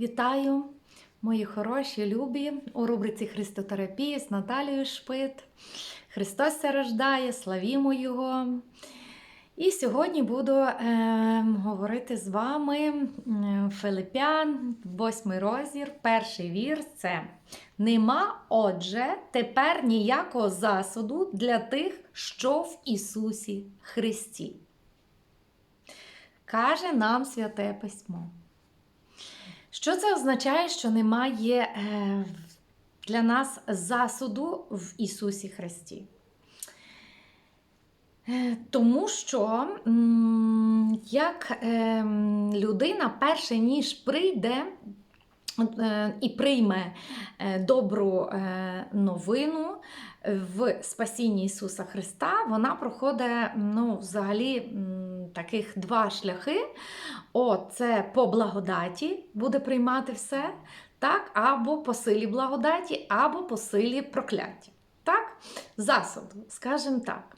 Вітаю, мої хороші, любі у рубриці Христотерапії з Наталією Шпит. Христос се рождає, славімо Його. І сьогодні буду е, говорити з вами е, Филипян, восьмий розір, перший вірш це Нема, отже, тепер ніякого засуду для тих, що в Ісусі Христі. Каже нам Святе Письмо. Що це означає, що немає е, для нас засуду в Ісусі Христі? Е, Тому що як е, людина перше ніж прийде і прийме добру новину в спасінні Ісуса Христа, вона проходить ну, взагалі таких два шляхи. О, це по благодаті буде приймати все, так? або по силі благодаті, або по силі прокляття. Так? Засуду, скажімо так.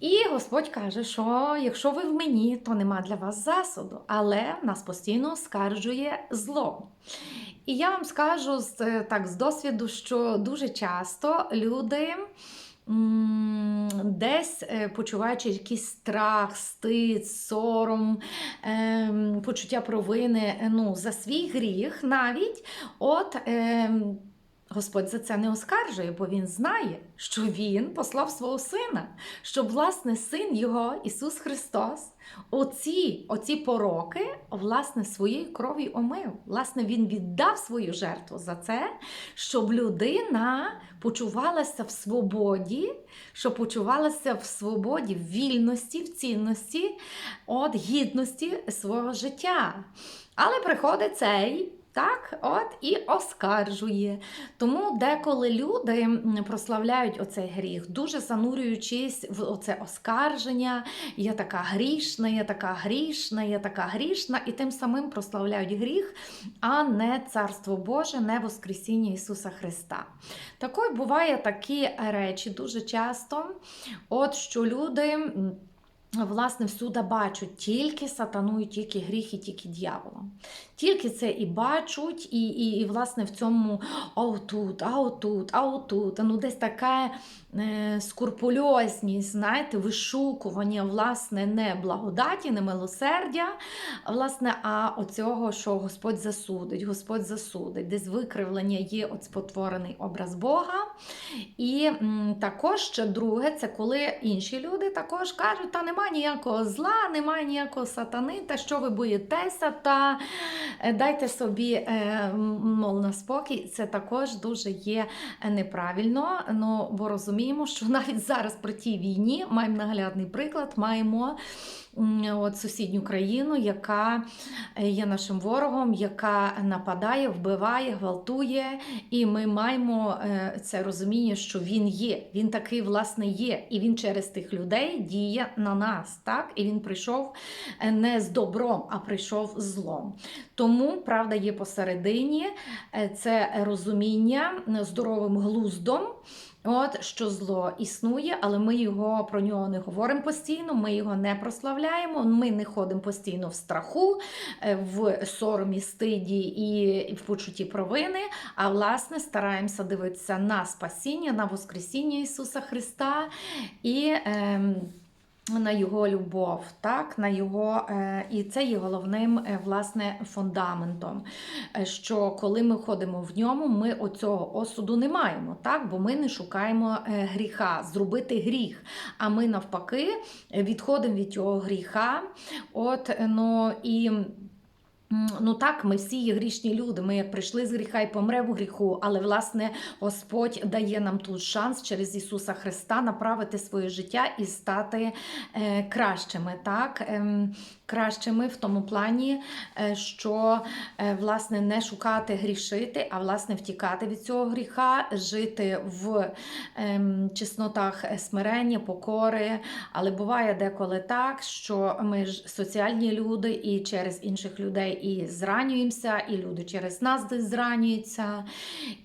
І Господь каже, що якщо ви в мені, то нема для вас засуду, але нас постійно скаржує зло. І я вам скажу так, з досвіду, що дуже часто люди. Десь е, почуваючи якийсь страх, стид, сором, ем, почуття провини е, ну, за свій гріх навіть, от ем, Господь за це не оскаржує, бо Він знає, що Він послав свого сина, що власне син його, Ісус Христос, оці, оці пороки, власне, своєю кров'ю омив. Власне, Він віддав свою жертву за це, щоб людина почувалася в свободі, щоб почувалася в свободі, в вільності, в цінності, от гідності свого життя. Але приходить цей. Так, от і оскаржує. Тому деколи люди прославляють оцей гріх, дуже занурюючись в оце оскарження. Я така грішна, я така грішна, я така грішна, і тим самим прославляють гріх, а не Царство Боже, не Воскресіння Ісуса Христа. Такою буває такі речі дуже часто, от що люди. Власне, всюди бачать тільки сатану, і тільки гріх, і тільки дьявола. Тільки це і бачать, і, і, і власне, в цьому отут, а отут. Ну, десь така е, скурпульозність, знаєте, вишукування, власне, не благодаті, не милосердя, власне, а оцього, що Господь засудить, Господь засудить, десь викривлення є от спотворений образ Бога. І м, також ще друге, це коли інші люди також кажуть, та немає ніякого зла, немає ніякого сатани, та що ви боїтеся, та е, дайте собі е, м, на спокій. Це також дуже є неправильно. Ну, бо розуміємо, що навіть зараз при тій війні маємо наглядний приклад, маємо. От сусідню країну, яка е, є нашим ворогом, яка нападає, вбиває, гвалтує, і ми маємо е, це розуміння, що він є. Він такий, власне, є, і він через тих людей діє на нас. Так? І він прийшов е, не з добром, а прийшов злом. Тому правда є посередині це розуміння здоровим глуздом. От що зло існує, але ми його про нього не говоримо постійно, ми його не прославляємо, ми не ходимо постійно в страху, е, в соромі, стиді і в почутті провини. А власне стараємося дивитися на спасіння, на Воскресіння Ісуса Христа і. ем, на його любов, так, на його, е, і це є головним е, власне фундаментом. Е, Що коли ми ходимо в ньому, ми оцього осуду не маємо, так, бо ми не шукаємо гріха, зробити гріх. А ми навпаки відходимо від цього гріха. От, ну, і Ну так, ми всі є грішні люди. Ми як прийшли з гріха і помре в гріху, але власне Господь дає нам тут шанс через Ісуса Христа направити своє життя і стати е, кращими. Так? Ем, кращими в тому плані, е, що е, власне не шукати грішити, а власне втікати від цього гріха, жити в ем, чеснотах смирення, покори. Але буває деколи так, що ми ж соціальні люди і через інших людей і зранюємося, і люди через нас десь зранюються.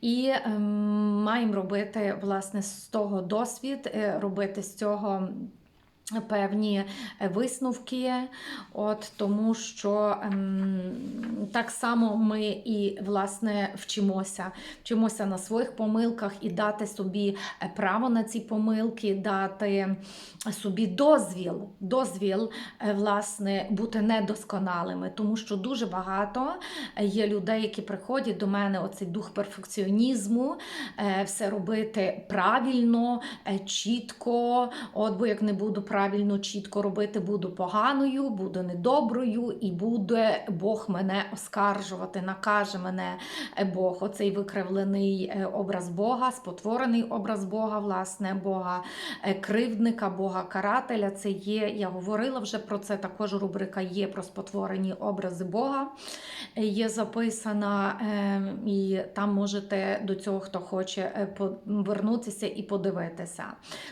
І ем, маємо робити власне з того досвід, е, робити з цього. Певні висновки, от тому що ем, так само ми і власне вчимося. Вчимося на своїх помилках і дати собі е, право на ці помилки, дати собі дозвіл, дозвіл е, власне бути недосконалими, тому що дуже багато є людей, які приходять до мене, оцей дух перфекціонізму, е, все робити правильно, е, чітко. От бо як не буду правильно, чітко робити, буду поганою, буду недоброю, і буде Бог мене оскаржувати, накаже мене е, Бог. Оцей викривлений е, образ Бога, спотворений образ Бога, власне, Бога е, кривдника, Бога карателя. Це є, я говорила вже про це. Також рубрика є про спотворені образи Бога. Є записана, і там можете до цього, хто хоче, повернутися і подивитися.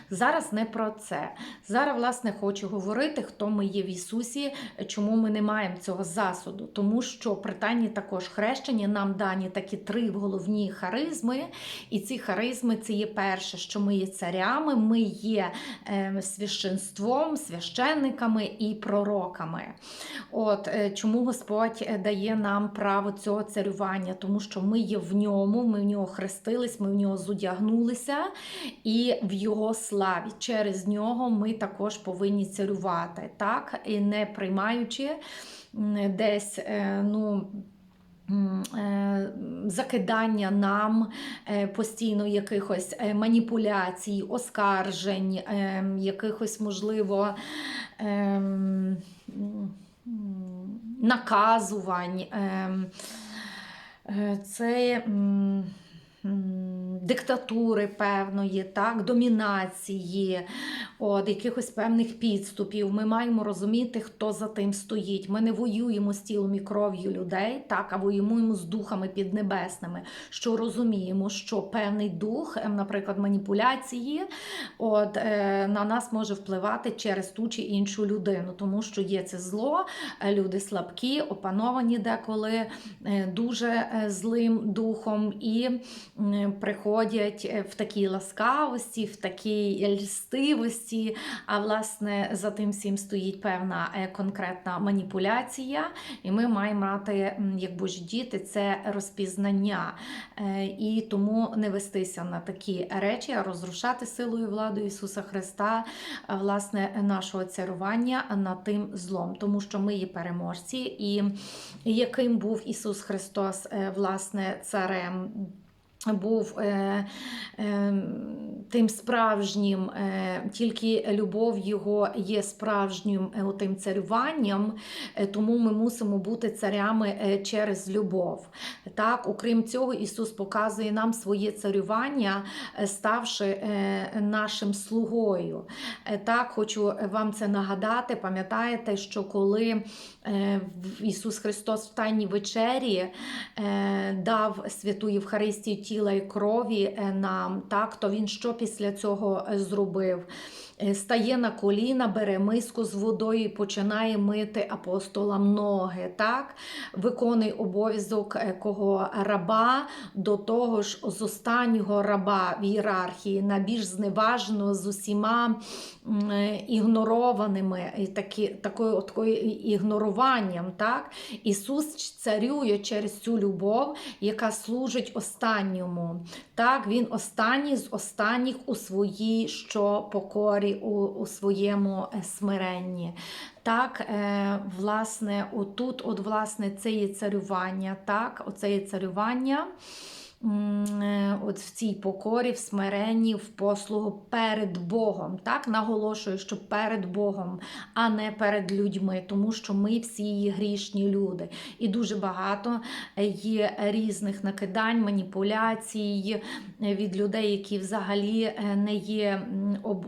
Зараз не про це. Зараз, власне, хочу говорити, хто ми є в Ісусі, чому ми не маємо цього засуду. Тому що при тайні також хрещення нам дані такі три головні харизми. І ці харизми це є перше, що ми є царями, ми є е, священством, священниками і пророками. От е, чому Господь е, дає нам право цього царювання? Тому що ми є в ньому, ми в нього хрестились, ми в нього зодягнулися, і в його славі. Через нього ми також повинні царювати, так? І не приймаючи десь, е, ну. е, Закидання нам е, постійно якихось маніпуляцій, оскаржень, якихось, можливо, наказувань. Це диктатури певної, так, домінації, от, якихось певних підступів. Ми маємо розуміти, хто за тим стоїть. Ми не воюємо з тілом і кров'ю людей, так, а воюємо з духами піднебесними, що розуміємо, що певний дух, ем, наприклад, маніпуляції, от, е, на нас може впливати через ту чи іншу людину, тому що є це зло, е, люди слабкі, опановані деколи е, дуже злим духом і приходять е, в такій ласкавості, в такій льстивості. А власне за тим всім стоїть певна е, конкретна маніпуляція, і ми маємо мати, як божі діти, це розпізнання. Е, І тому не вестися на такі речі, а розрушати силою і владою Ісуса Христа, власне, нашого царювання над тим злом, тому що ми є переможці, і яким був Ісус Христос, власне, царем. Був е, е, тим справжнім, е, тільки любов його є справжнім е, тим царюванням, е, тому ми мусимо бути царями е, через любов. Так, окрім цього, Ісус показує нам своє царювання, е, ставши е, нашим слугою. Е, Так, хочу вам це нагадати. Пам'ятаєте, що коли е, Ісус Христос в Тайній вечері е, дав святу Євхаристію тіла і крові е, нам, так, то Він що після цього е, зробив? Е, Стає на коліна, бере миску з водою і починає мити апостолам ноги. Так? Виконує обов'язок е, кого раба до того ж з останнього раба в ієрархії, на більш зневаженого з усіма е, ігнорованими, і такі, такою, такою ігноруванням. Так? Ісус царює через цю любов, яка служить останньому. Так, Він останній з останніх у своїй що покорі, у, у своєму е, смиренні. Так, е, власне, отут, от, власне, це є царювання. Так, оце є царювання. Е, От в цій покорі, в смиренні, в послугу перед Богом. Так, наголошую, що перед Богом, а не перед людьми, тому що ми всі грішні люди. І дуже багато є різних накидань, маніпуляцій е, від людей, які взагалі е, не є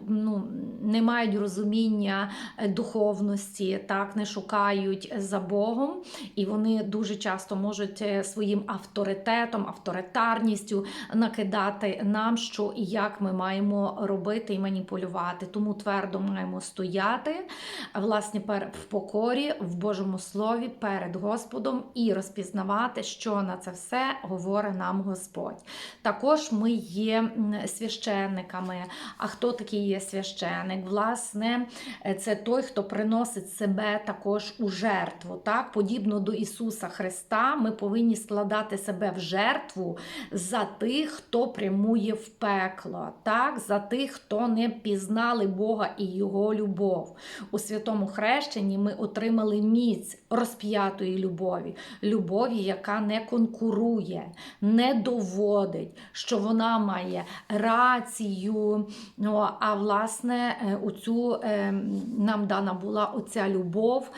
ну, не мають розуміння е, духовності, так не шукають за Богом, і вони дуже часто можуть е, своїм авторитетом, авторитарністю, накидати нам, що і як ми маємо робити і маніпулювати. Тому твердо маємо стояти власне в покорі, в Божому Слові перед Господом і розпізнавати, що на це все говорить нам Господь. Також ми є священниками. А хто такий є священник? Власне, е, це той, хто приносить себе також у жертву. Так? Подібно до Ісуса Христа, ми повинні складати себе в жертву за тих, хто прямує в пекло, так? за тих, хто не пізнали Бога і Його любов. У святому хрещенні ми отримали міць розп'ятої любові, любові, яка не конкурує, не доводить, що вона має рацію. Ну, а власне, е, оцю е, нам дана була оця любов.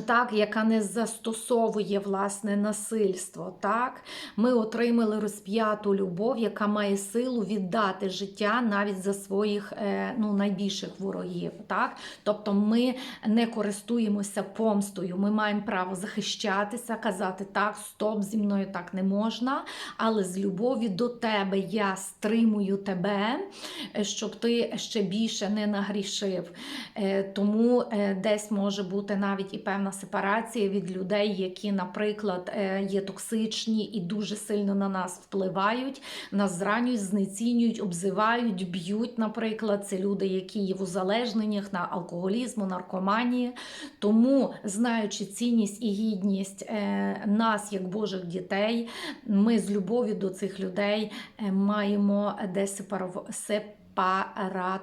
Так, яка не застосовує власне насильство. Так, ми отримали розп'яту любов, яка має силу віддати життя навіть за своїх е, ну, найбільших ворогів. Так, тобто ми не користуємося помстою. Ми маємо право захищатися, казати так, стоп, зі мною так не можна. Але з любові до тебе я стримую тебе, е, щоб ти ще більше не нагрішив. Е, Тому десь може бути навіть і певна сепарація від людей, які, наприклад, е, є токсичні і дуже сильно на нас впливають, нас зранюють, знецінюють, обзивають, б'ють. Наприклад, це люди, які є в узалежненнях на алкоголізму, наркоманії. Тому, знаючи цінність і гідність е, нас, як Божих дітей, ми з любов'ю до цих людей е, маємо десь сепарат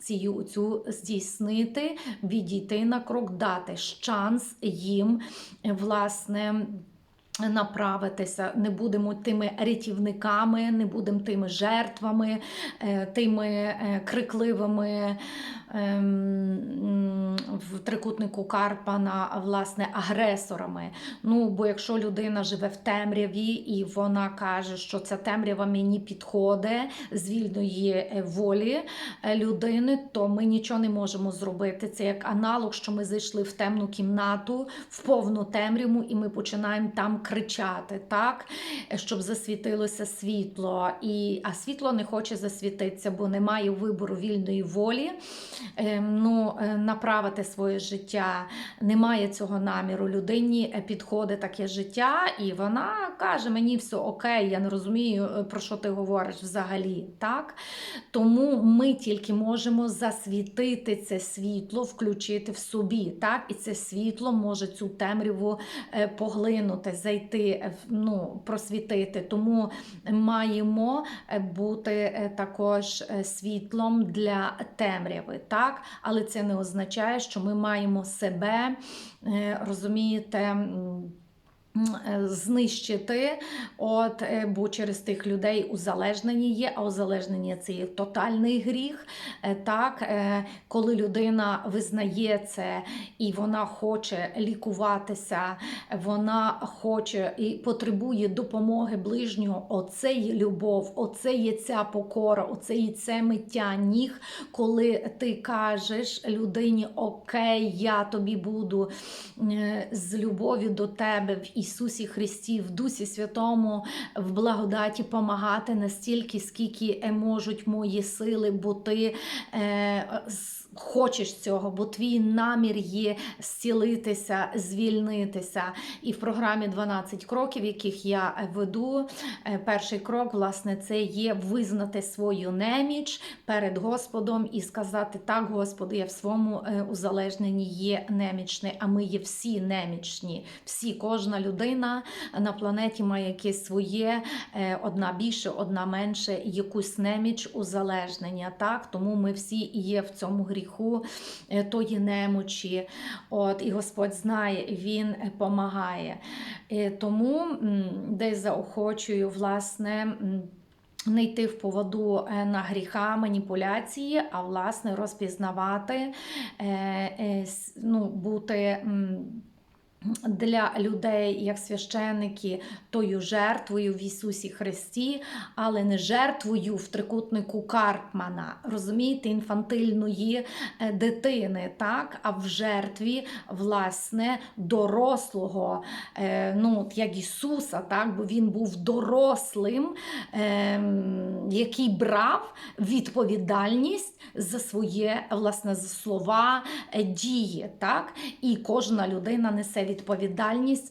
цю, цю здійснити, відійти на крок, дати шанс їм, власне. Направитися, не будемо тими рятівниками, не будемо тими жертвами, е, тими е, крикливими ем, в трикутнику Карпана, власне, агресорами. Ну, бо якщо людина живе в темряві і вона каже, що ця темрява мені підходить з вільної е, волі людини, то ми нічого не можемо зробити. Це як аналог, що ми зайшли в темну кімнату, в повну темряву, і ми починаємо там кричати, так, щоб засвітилося світло. І, а світло не хоче засвітитися, бо немає вибору вільної волі ем, ну, е, направити своє життя. Немає цього наміру. Людині е, підходить таке життя, і вона каже: мені все окей, я не розумію, е, про що ти говориш взагалі. Так? Тому ми тільки можемо засвітити це світло, включити в собі. Так? І це світло може цю темряву поглинути, зайти, е, ну, просвітити. Тому маємо е, бути е, також світлом для темряви. Так? Але це не означає, що ми маємо себе, розумієте. Е, Знищити, от, е, бо через тих людей узалежнені є, а узалежнення це є тотальний гріх. Е, Так, коли людина визнає це і вона хоче лікуватися, вона хоче і потребує допомоги ближнього, оце є любов, оце є ця покора, оце є це миття ніг, коли ти кажеш людині Окей, я тобі буду з любов'ю до тебе в Ісусі Христі, в Дусі Святому, в благодаті помагати настільки, скільки е, можуть мої сили, бо ти е, хочеш цього, бо твій намір є зцілитися, звільнитися. І в програмі 12 кроків, яких я веду, е, перший крок, власне, це є визнати свою неміч перед Господом і сказати: Так, Господи, я в своєму е, узалежненні є немічний, а ми є всі немічні. Всі, кожна людина на планеті має якесь своє, е, одна більше, одна менше, якусь неміч узалежнення. Так? Тому ми всі є в цьому гріху е, тої немочі. От, і Господь знає, Він допомагає. Тому десь заохочую, власне. Не йти в поводу е, на гріха маніпуляції, а власне розпізнавати, е, е, ну, бути для людей, як священники, тою жертвою в Ісусі Христі, але не жертвою в трикутнику Карпмана, розумієте, інфантильної е, дитини, так? а в жертві власне дорослого, е, ну, як Ісуса, так? бо Він був дорослим, е, який брав відповідальність за своє власне за слова, е, дії. Так? І кожна людина несе відповідальність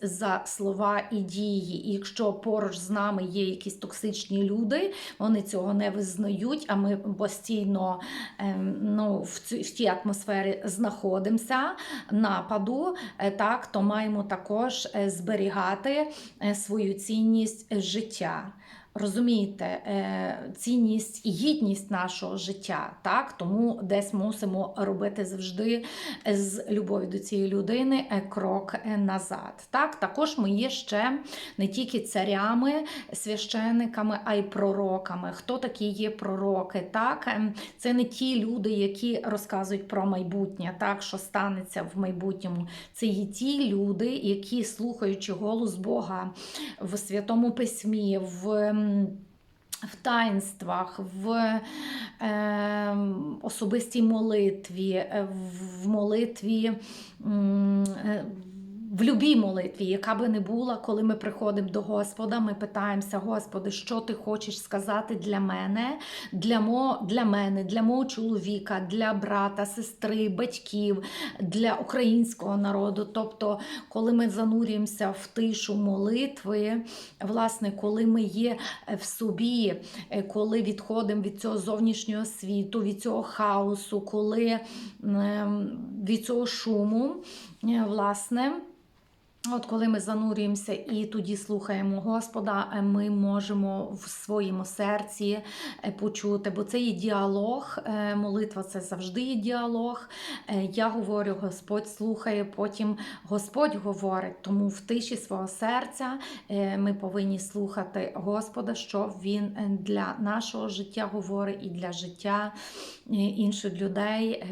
за слова і дії. І якщо поруч з нами є якісь токсичні люди, вони цього не визнають, а ми постійно ем, ну, в, цю, в тій атмосфері знаходимося нападу, е, так, то маємо також е, зберігати е, свою цінність життя. Розумієте, е, цінність і гідність нашого життя, так тому десь мусимо робити завжди з любові до цієї людини е, крок е, назад. Так, також ми є ще не тільки царями, священниками, а й пророками. Хто такі є пророки? Так, Ем, це не ті люди, які розказують про майбутнє, так що станеться в майбутньому. Це є ті люди, які слухаючи голос Бога в святому письмі, в м, в таїнствах, в е, особистій молитві, е, в молитві. е, В любій молитві, яка би не була, коли ми приходимо до Господа, ми питаємося, Господи, що ти хочеш сказати для мене, для, мо, для мене, для мого чоловіка, для брата, сестри, батьків, для українського народу. Тобто, коли ми занурюємося в тишу молитви, власне, коли ми є в собі, е, коли відходимо від цього зовнішнього світу, від цього хаосу, коли ем, від цього шуму, е, власне. От коли ми занурюємося і тоді слухаємо Господа, е, ми можемо в своєму серці е, почути, бо це є діалог, е, молитва це завжди є діалог. Я говорю, Господь слухає, потім Господь говорить. Тому в тиші свого серця ми повинні слухати Господа, що Він для нашого життя говорить і для життя інших людей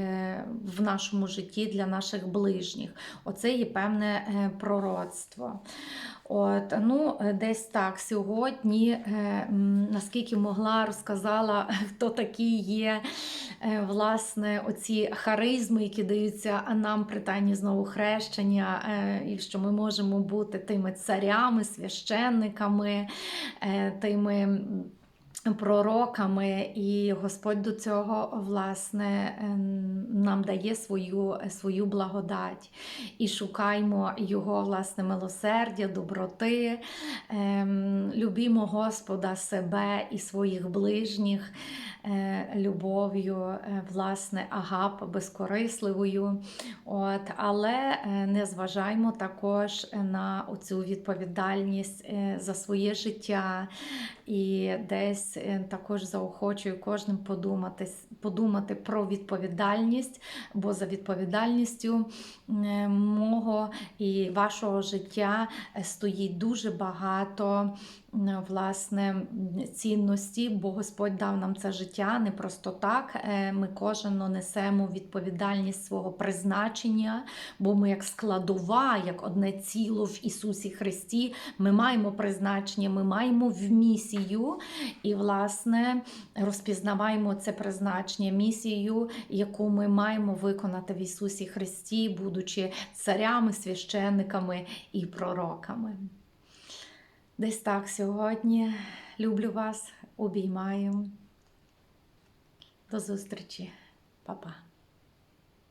в нашому житті, для наших ближніх. Оце є певне е, пророцтво. От, ну, е, десь так сьогодні, е, наскільки могла, розказала, хто такі є е, власне оці харизми, які даються нам при тайні знову хрещення, е, і що ми можемо бути тими царями, священниками, тими. Пророками, і Господь до цього власне ем, нам дає свою, свою благодать. І шукаймо Його власне милосердя, доброти, ем, любімо Господа себе і своїх ближніх е, любов'ю, е, власне, агап безкорисливою. От, але е, не зважаймо також на цю відповідальність за своє життя. І десь е, також заохочую кожним подумати, подумати про відповідальність, бо за відповідальністю е, мого і вашого життя е, стоїть дуже багато власне цінності, бо Господь дав нам це життя не просто так. Е, Ми кожен несемо відповідальність свого призначення, бо ми як складова, як одне ціло в Ісусі Христі, ми маємо призначення, ми маємо в місію, і, власне, розпізнаваємо це призначення, місію, яку ми маємо виконати в Ісусі Христі, будучи царями, священниками і пророками. Десь так сьогодні. Люблю вас, обіймаю. До зустрічі, Па-па.